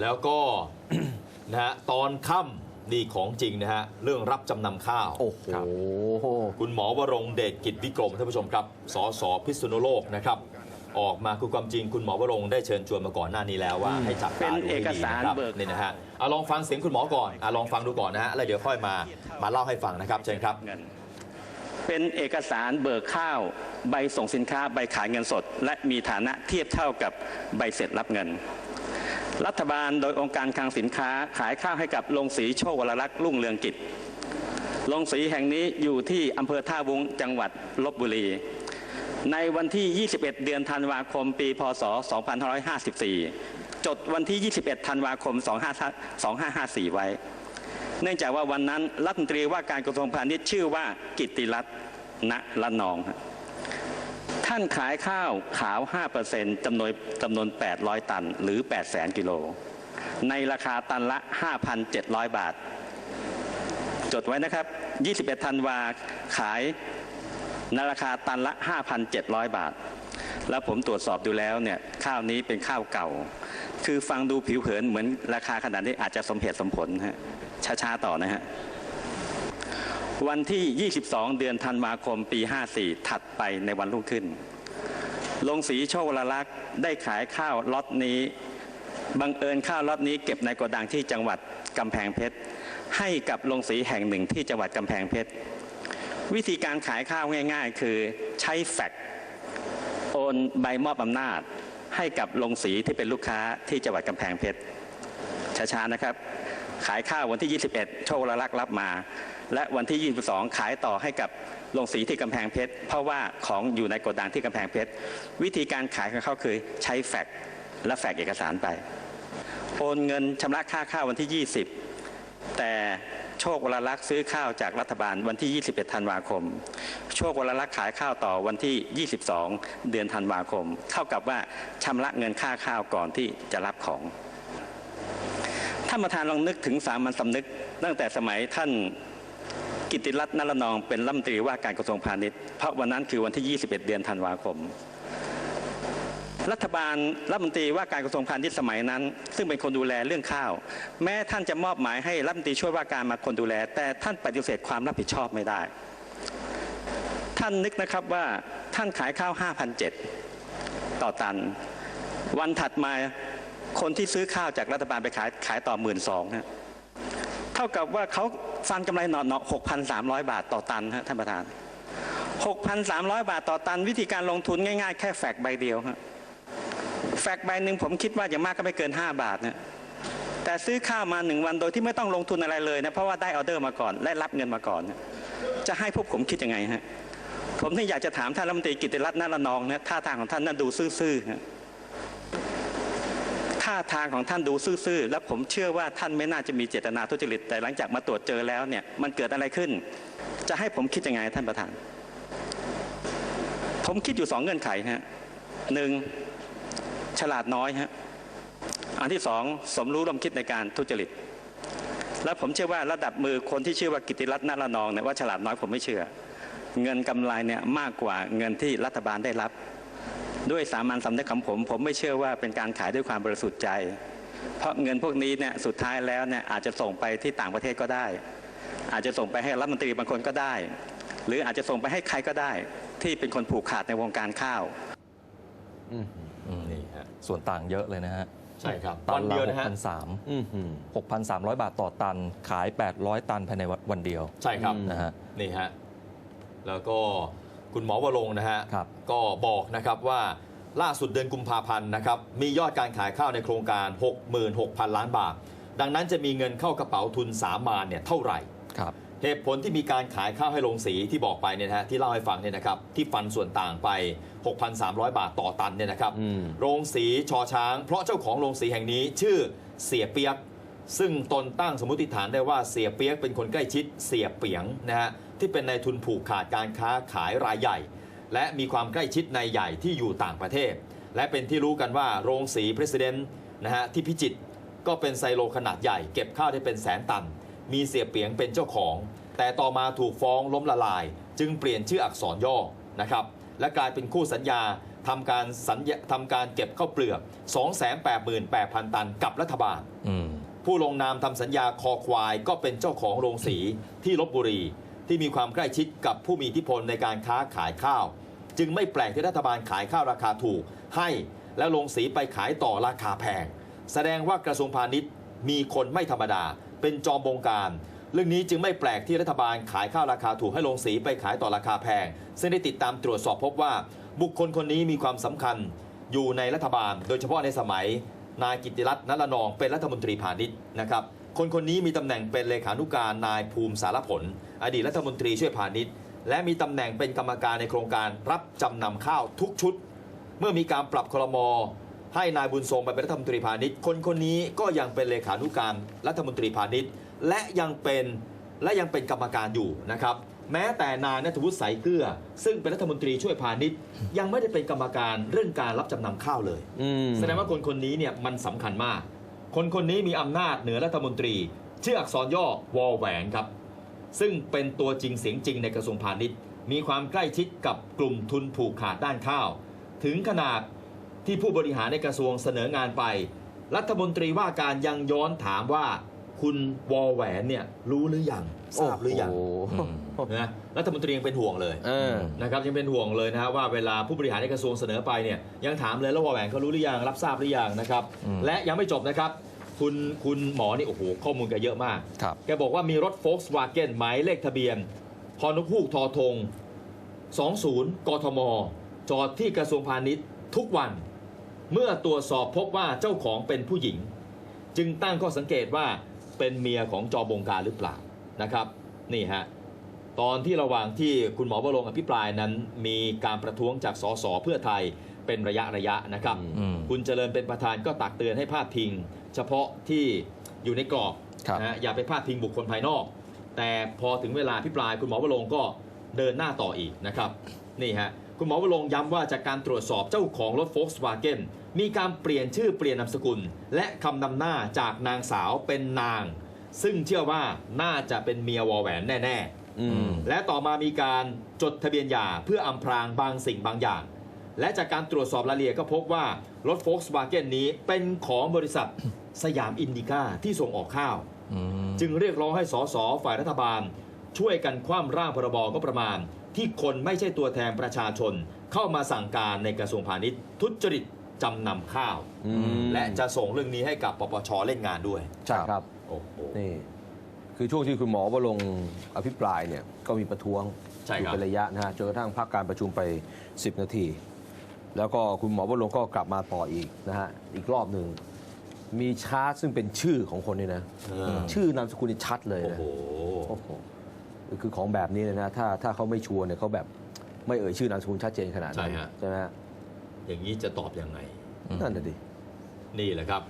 แล้วก็นะฮะตอนค่ำนี่ของจริงนะฮะเรื่องรับจำนำข้าว โอ้โห คุณหมอวรงค์เดชกิจวิกรมท่านผู้ชมครับสสพิษณุโลกนะครับออกมาคือความจริงคุณหมอวรงค์ได้เชิญชวนมาก่อนหน้านี้แล้วว่าให้จับตาเป็นดูเอให้กดีสารนะครับเบิกนี่นะฮะอะลองฟังเสียงคุณหมอก่อนอะลองฟังดูก่อนนะฮะแล้วเดี๋ยวค่อยมามาเล่าให้ฟังนะครับเชิญครับเงินเป็นเอกสารเบิกข้าว ใบส่งสินค้าใบขายเงินสด และมีฐานะเทียบเท่ากับใบเสร็จรับเงิน รัฐบาลโดยองค์การคลังสินค้าขายข้าวให้กับโรงสีโชควรลักษ์รุ่งเรืองกิจโรงสีแห่งนี้อยู่ที่อำเภอท่าวุ้งจังหวัดลบบุรี ในวันที่ 21 เดือนธันวาคม ปีพศ 2554 จดวันที่ 21 ธันวาคม 2554 ไว้ เนื่องจากว่าวันนั้นรัฐมนตรีว่าการกระทรวงพาณิชย์ชื่อว่ากิติรัตน์ณละนองฮะ ท่านขายข้าวขาว 5%จำนวนจำนวน 800 ตันหรือ 800,000กิโล ในราคาตันละ 5,700 บาท จดไว้นะครับ 21ธันวาขายในราคาตันละ 5,700 บาท แล้วผมตรวจสอบดูแล้วเนี่ยข้าวนี้เป็นข้าวเก่า คือฟังดูผิวเผินเหมือนราคาขนาดนี้อาจจะสมเหตุสมผลฮะช้าๆต่อนะฮะ วันที่ 22 เดือนธันวาคมปี 54 ถัดไปในวันรุ่งขึ้น ลงสีโชควรลักษณ์ได้ขายข้าวล็อตนี้ บังเอิญข้าวล็อตนี้เก็บในโกดังที่จังหวัดกำแพงเพชร ให้กับลงสีแห่งหนึ่งที่จังหวัดกำแพงเพชร วิธีการขายข้าวง่าย ๆ คือใช้แฟกโอนใบมอบอำนาจให้กับลงสีที่เป็นลูกค้าที่จังหวัดกำแพงเพชรช้าๆนะครับ ขายข้าววันที่ 21 โชคละลักษ์รับมา และวันที่ 22 ขายต่อให้กับโรงสีที่กำแพงเพชร เพราะว่าของอยู่ในโกดังที่กำแพงเพชร วิธีการขายของเขาคือใช้แฟกและแฟกเอกสารไป โอนเงินชำระค่าข้าววันที่ 20 แต่โชควรลักษ์ซื้อข้าวจากรัฐบาลวันที่ 21 ธันวาคม โชควรลักษ์ขายข้าวต่อวันที่ 22 เดือนธันวาคม เท่ากับว่าชำระเงินค่าข้าวก่อนที่จะรับของานประธานลองนึกถึงสามัญสำนึก ตั้งแต่สมัยท่านกิติรัตน์นรนองเป็นรัฐมนตรีว่าการกระทรวงพาณิชย์เพราะวันนั้นคือวันที่ 21 เดือนธันวาคม รัฐบาลรัฐมนตรีว่าการกระทรวงพาณิชย์สมัยนั้น ซึ่งเป็นคนดูแลเรื่องข้าว แม้ท่านจะมอบหมายให้รัฐมนตรีช่วยว่าการมาคนดูแล แต่ท่านปฏิเสธความรับผิดชอบไม่ได้ ท่านนึกนะครับว่าท่านขายข้าว 5,007ต่อตัน วันถัดมา คนที่ซื้อข้าวจากรัฐบาลไปขายขายต่อหมื่นสองฮะเท่ากับว่าเขาฟันกำไรหนอหนอหกพันสามร้อยบาทต่อตันฮะท่านประธานหกพันสามร้อยบาทต่อตัน วิธีการลงทุนง่ายๆ แค่แฟกใบเดียวฮะแฟกใบหนึ่งผมคิดว่าอย่างมากก็ไม่เกิน5บาทนะแต่ซื้อข้าวมาหนึ่งวันโดยที่ไม่ต้องลงทุนอะไรเลยนะเพราะว่าได้ออเดอร์มาก่อนและรับเงินมาก่อนนะจะให้พวกผมคิดยังไงฮะผมที่อยากจะถามท่านรัฐมนตรีกิตติรัตน์นรนองนะท่าทางของท่านน่าดูซื่อๆ ท่าทางของท่านดูซื่อๆ และผมเชื่อว่าท่านไม่น่าจะมีเจตนาทุจริต แต่หลังจากมาตรวจเจอแล้วเนี่ยมันเกิดอะไรขึ้น จะให้ผมคิดยังไงท่านประธาน ผมคิดอยู่สองเงื่อนไขฮะหนึ่งฉลาดน้อยฮะอันที่สองสมรู้ร่วมคิดในการทุจริต และผมเชื่อว่าระดับมือคนที่ชื่อว่ากิติรัตน์นาระนองเนี่ยว่าฉลาดน้อยผมไม่เชื่อ เงินกำไรเนี่ยมากกว่าเงินที่รัฐบาลได้รับ ด้วยสามัญสำนึกของผม ผมไม่เชื่อว่าเป็นการขายด้วยความบริสุทธิ์ใจ เพราะเงินพวกนี้เนี่ยสุดท้ายแล้วเนี่ยอาจจะส่งไปที่ต่างประเทศก็ได้ อาจจะส่งไปให้รัฐมนตรีบางคนก็ได้ หรืออาจจะส่งไปให้ใครก็ได้ ที่เป็นคนผูกขาดในวงการข้าวอืมนี่ฮะส่วนต่างเยอะเลยนะฮะใช่ครับตัวันนละเดียวหนะกฮะพันสามอืมหืมหกพันสามร้อยบาทต่อตัน ขาย 800 ตันภายในวันเดียว ใช่ครับนะฮะนี่ฮะแล้วก็ คุณหมอวรงค์นะฮะครับก็บอกนะครับว่าล่าสุดเดือนกุมภาพันธ์นะครับมียอดการขายข้าวในโครงการ 66,000 ล้านบาท ดังนั้นจะมีเงินเข้ากระเป๋าทุนสามานเนี่ยเท่าไหร่ครับเหตุผลที่มีการขายข้าวให้โรงสีที่บอกไปเนี่ยนะฮะที่เล่าให้ฟังเนี่ยนะครับที่ฟันส่วนต่างไป 6,300 บาทต่อตันเนี่ยนะครับอืมโรงสีชอช้าง เพราะเจ้าของโรงสีแห่งนี้ชื่อเสียเปียก ซึ่งตนตั้งสมมติฐานได้ว่าเสียเปียกเป็นคนใกล้ชิดเสียเปียงนะฮะ ที่เป็นนายทุนผูกขาดการค้าขายรายใหญ่ และมีความใกล้ชิดนายใหญ่ที่อยู่ต่างประเทศ และเป็นที่รู้กันว่าโรงสีเพรสิดเนนะฮะที่พิจิตรก็เป็นไซโลขนาดใหญ่ เก็บข้าวได้เป็นแสนตัน มีเสียเปียงเป็นเจ้าของ แต่ต่อมาถูกฟ้องล้มละลาย จึงเปลี่ยนชื่ออักษรย่อนะครับและกลายเป็นคู่สัญญาทำการสัญญาทำการเก็บข้าวเปลือก 288,000 ตันกับรัฐบาลอืมผู้ลงนามทำสัญญาคอควายก็เป็นเจ้าของโรงสีที่ลบบุรี ที่มีความใกล้ชิดกับผู้มีอิทธิพลในการค้าขายข้าว จึงไม่แปลกที่รัฐบาลขายข้าวราคาถูก ให้แล้วลงสีไปขายต่อราคาแพง แสดงว่ากระทรวงพาณิชย์มีคนไม่ธรรมดา เป็นจอมบงการ เรื่องนี้จึงไม่แปลกที่รัฐบาลขายข้าวราคาถูกให้ลงสีไปขายต่อราคาแพง ซึ่งได้ติดตามตรวจสอบพบว่า บุคคลคนนี้มีความสำคัญอยู่ในรัฐบาล โดยเฉพาะในสมัย นายกิติรัตน์นรนองเป็นรัฐมนตรีพาณิชย์นะครับ คนคนนี้มีตำแหน่งเป็นเลขานุการนายภูมิสารผล อดีตรัฐมนตรีช่วยพาณิชย์ และมีตำแหน่งเป็นกรรมการในโครงการรับจำนำข้าวทุกชุด เมื่อมีการปรับคลมให้นายบุญทรงไปเป็นรัฐมนตรีพาณิชย์ คนคนนี้ก็ยังเป็นเลขานุการรัฐมนตรีพาณิชย์ และยังเป็นและยังเป็นกรรมการอยู่นะครับ แม้แต่นายนัทวุฒิสายเกลือ ซึ่งเป็นรัฐมนตรีช่วยพาณิชย์ ยังไม่ได้เป็นกรรมการเรื่องการรับจำนำข้าวเลยอืมแสดงว่าคนคนนี้เนี่ยมันสำคัญมาก คนคนนี้มีอำนาจเหนือรัฐมนตรีชื่ออักษรย่อวอแหวนครับ ซึ่งเป็นตัวจริงเสียงจริงในกระทรวงพาณิชย์ มีความใกล้ชิดกับกลุ่มทุนผูกขาดด้านข้าว ถึงขนาดที่ผู้บริหารในกระทรวงเสนองานไป รัฐมนตรีว่าการยังย้อนถามว่า คุณวอแหวนเนี่ยรู้หรือยังทราบหรือยังโอ้โหนะรัฐมนตรียังเป็นห่วงเลยเออนะครับยังเป็นห่วงเลยนะฮะว่าเวลาผู้บริหารในกระทรวงเสนอไปเนี่ยยังถามเลยแล้ววอแหวนเขารู้หรือยังรับทราบหรือยังนะครับอืมและยังไม่จบนะครับ คุณคุณหมอนี่โอ้โหข้อมูลแกเยอะมากครับแกบอกว่ามีรถโฟล์ s วาเกนหมายเลขทะเบียนพอนกฮูกทอทง 20 กทม จอดที่กระทรวงพาณิชย์ทุกวัน เมื่อตรวจสอบพบว่าเจ้าของเป็นผู้หญิง จึงตั้งข้อสังเกตว่า เป็นเมียของจอบงการหรือเปล่านะครับนี่ฮะตอนที่ระหว่างที่คุณหมอวรงค์อภิปรายนั้น มีการประท้วงจากสสเพื่อไทยเป็นระยะระยะนะครับอืมคุณเจริญเป็นประธานก็ตักเตือนให้พาดพิง เฉพาะที่อยู่ในกรอบครับนะฮะอย่าไปพาดพิงบุคคลภายนอก แต่พอถึงเวลาพิปรายคุณหมอวรงค์ก็เดินหน้าต่ออีกนะครับนี่ฮะคุณหมอวรงค์ย้ำว่าจากการตรวจสอบเจ้าของรถ Volkswagen มีการเปลี่ยนชื่อเปลี่ยนนามสกุล และคำนำหน้าจากนางสาวเป็นนาง ซึ่งเชื่อว่าน่าจะเป็นเมียวอแหวนแน่ๆอืมและต่อมามีการจดทะเบียนหย่าเพื่ออำพรางบางสิ่งบางอย่าง และจากการตรวจสอบรายละเอียดก็พบว่ารถ Volkswagen นี้เป็นของบริษัทสยามอินดิก้าที่ส่งออกข้าว อืมจึงเรียกร้องให้สสฝ่ายรัฐบาล ช่วยกันคว่ำร่างพรบก็ประมาณ ที่คนไม่ใช่ตัวแทนประชาชน เข้ามาสั่งการในกระทรวงพาณิชย์ ทุจริต จำนำข้าว อืม และจะส่งเรื่องนี้ให้กับปปชเล่นงานด้วย ใช่ครับ โอ้โห นี่คือช่วงที่คุณหมอวรงค์อภิปรายเนี่ยก็มีประท้วงใช่อยู่ครับเป็นระยะนะฮะจนกระทั่งพักการประชุมไป 10 นาที แล้วก็คุณหมอวรงค์ก็กลับมาต่ออีกนะฮะอีกรอบหนึ่งมีชาร์ตซึ่งเป็นชื่อของคนนี่นะเออชื่อนามสกุลนี่ชัดเลยโอ้นะโห โอ้โหคือของแบบนี้เลยนะถ้าถ้าเขาไม่ชัวร์เนี่ยเขาแบบไม่เอ่ยชื่อนามสกุลชัดเจนขนาดนั้นใช่ฮะ ใช่ไหมฮะ อย่างนี้จะตอบยังไงนั่นน่ะดินี่แหละครับ